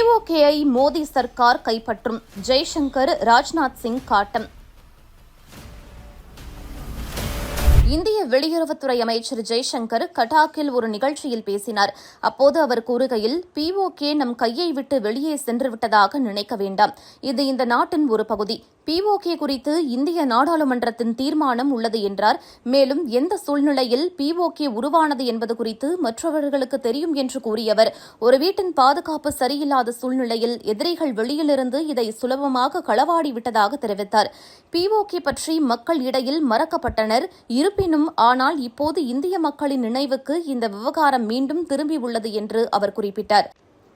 பிஓகேயை மோடி சர்க்கார் கைப்பற்றும். ஜெய்சங்கர் ராஜ்நாத் சிங் காட்டம். இந்திய வெளியுறவுத்துறை அமைச்சர் ஜெய்சங்கர் கட்டாக்கில் ஒரு நிகழ்ச்சியில் பேசினார். அப்போது அவர் கூறுகையில் பிஓகே நம் கையை விட்டு வெளியே சென்றுவிட்டதாக நினைக்க வேண்டாம். இது இந்த நாட்டின் ஒரு பகுதி. பிஓகே குறித்து இந்திய நாடாளுமன்றத்தின் தீர்மானம் உள்ளது என்றார். மேலும் எந்த சூழ்நிலையில் பிஓகே உருவானது என்பது குறித்து மற்றவர்களுக்கு தெரியும் என்று கூறிய அவர் ஒரு வீட்டின் பாதுகாப்பு சரியில்லாத சூழ்நிலையில் எதிரிகள் வெளியிலிருந்து இதை சுலபமாக களவாடி விட்டதாக தெரிவித்தார் பிஓகே பற்றி மக்கள் இடையில் மறக்கப்பட்டனர். இருப்பினும் ஆனால் இப்போது இந்திய மக்களின் நினைவுக்கு இந்த விவகாரம் மீண்டும் திரும்பியுள்ளது என்று அவர் குறிப்பிட்டார்.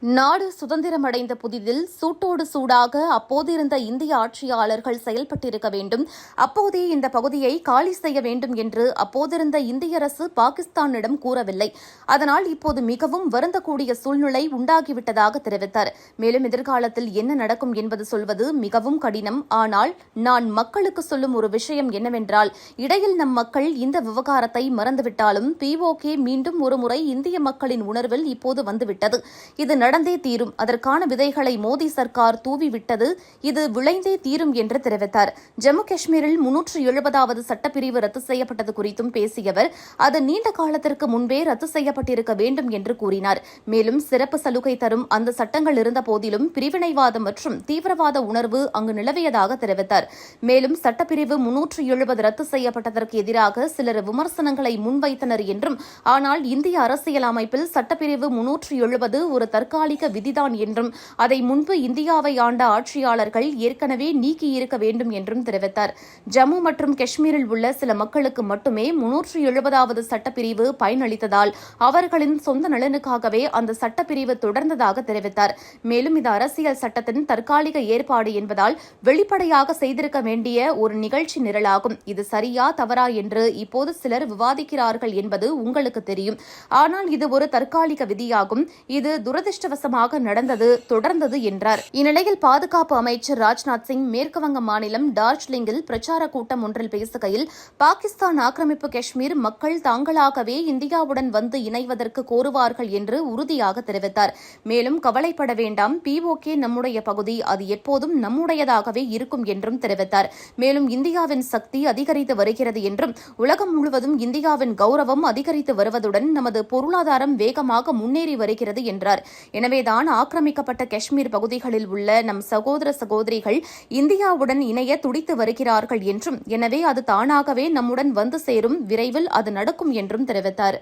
நாடு சுதந்திரமடைந்த புதிதில் சூட்டோடு சூடாக அப்போதிருந்த இந்திய ஆட்சியாளர்கள் செயல்பட்டிருக்க வேண்டும். அப்போதே இந்த பகுதியை காலி செய்ய வேண்டும் என்று அப்போதிருந்த இந்திய அரசு பாகிஸ்தானிடம் கூறவில்லை. அதனால் இப்போது மிகவும் வருந்தக்கூடிய சூழ்நிலை உண்டாகிவிட்டதாக தெரிவித்தார். மேலும் எதிர்காலத்தில் என்ன நடக்கும் என்பது சொல்வது மிகவும் கடினம். ஆனால் நான் மக்களுக்கு சொல்லும் ஒரு விஷயம் என்னவென்றால் இடையில் நம் மக்கள் இந்த விவகாரத்தை மறந்துவிட்டாலும் பிஓகே மீண்டும் ஒருமுறை இந்திய மக்களின் உணர்வில் இப்போது வந்துவிட்டது. இது நடந்தே தீரும். அதற்கான விதைகளை மோடி சர்க்கார் தூவிவிட்டது. இது விளைந்தே தீரும் என்று தெரிவித்தார். ஜம்மு காஷ்மீரில் முன்னூற்று எழுபதாவது சட்டப்பிரிவு ரத்து செய்யப்பட்டது குறித்தும் பேசியவர் அது நீண்ட காலத்திற்கு முன்பே ரத்து செய்யப்பட்டிருக்க வேண்டும் என்று கூறினார். மேலும் சிறப்பு சலுகை தரும் அந்த சட்டங்கள் இருந்த போதிலும் பிரிவினைவாதம் மற்றும் தீவிரவாத உணர்வு அங்கு நிலவியதாக தெரிவித்தார். மேலும் சட்டப்பிரிவு முன்னூற்று எழுபது ரத்து செய்யப்பட்டதற்கு எதிராக சிலர் விமர்சனங்களை முன்வைத்தனர் என்றும் ஆனால் இந்திய அரசியல் அமைப்பில் சட்டப்பிரிவு முன்னூற்று எழுபது ஒரு தற்காலிக விதிதான் என்றும் அதை முன்பு இந்தியாவை ஆண்ட ஆட்சியாளர்கள் ஏற்கனவே நீக்கியிருக்க வேண்டும் என்றும் தெரிவித்தார். ஜம்மு மற்றும் காஷ்மீரில் உள்ள சில மக்களுக்கு மட்டுமே முன்னூற்று எழுபதாவது சட்டப்பிரிவு பயனளித்ததால் அவர்களின் சொந்த நலனுக்காகவே அந்த சட்டப்பிரிவு தொடர்ந்ததாக தெரிவித்தார். மேலும் இது அரசியல் சட்டத்தின் தற்காலிக ஏற்பாடு என்பதால் வெளிப்படையாக செய்திருக்க வேண்டிய ஒரு நிகழ்ச்சி நிரலாகும். இது சரியா தவறா என்று இப்போது சிலர் விவாதிக்கிறார்கள் என்பது உங்களுக்கு தெரியும். ஆனால் இது ஒரு தற்காலிக விதியாகும். இது துரதிருஷ்டவசமாக நடந்தது தொடர்ந்தது என்றார். இந்நிலையில் பாதுகாப்பு அமைச்சர் ராஜ்நாத் சிங் மேற்குவங்க மாநிலம் டார்ஜிலிங்கில் பிரச்சார கூட்டம் ஒன்றில் பேசுகையில் பாகிஸ்தான் ஆக்கிரமிப்பு காஷ்மீர் மக்கள் தாங்களாகவே இந்தியாவுடன் வந்து இணைவதற்கு கோருவார்கள் என்று உறுதியாக தெரிவித்தார். மேலும் கவலைப்பட வேண்டாம் பிஓகே நம்முடைய பகுதி அது எப்போதும் நம்முடையதாகவே இருக்கும் என்றும் தெரிவித்தார். மேலும் இந்தியாவின் சக்தி அதிகரித்து வருகிறது என்றும் உலகம் முழுவதும் இந்தியாவின் கௌரவம் அதிகரித்து வருவதுடன் நமது பொருளாதாரம் வேகமாக முன்னேறி வருகிறது என்றார். எனவேதான் ஆக்கிரமிக்கப்பட்ட காஷ்மீர் பகுதிகளில் உள்ள நம் சகோதர சகோதரிகள் இந்தியாவுடன் இணைய துடித்து வருகிறார்கள் என்றும் எனவே அது தானாகவே நம்முடன் வந்து சேரும் விரைவில் அது நடக்கும் என்றும் தெரிவித்தார்.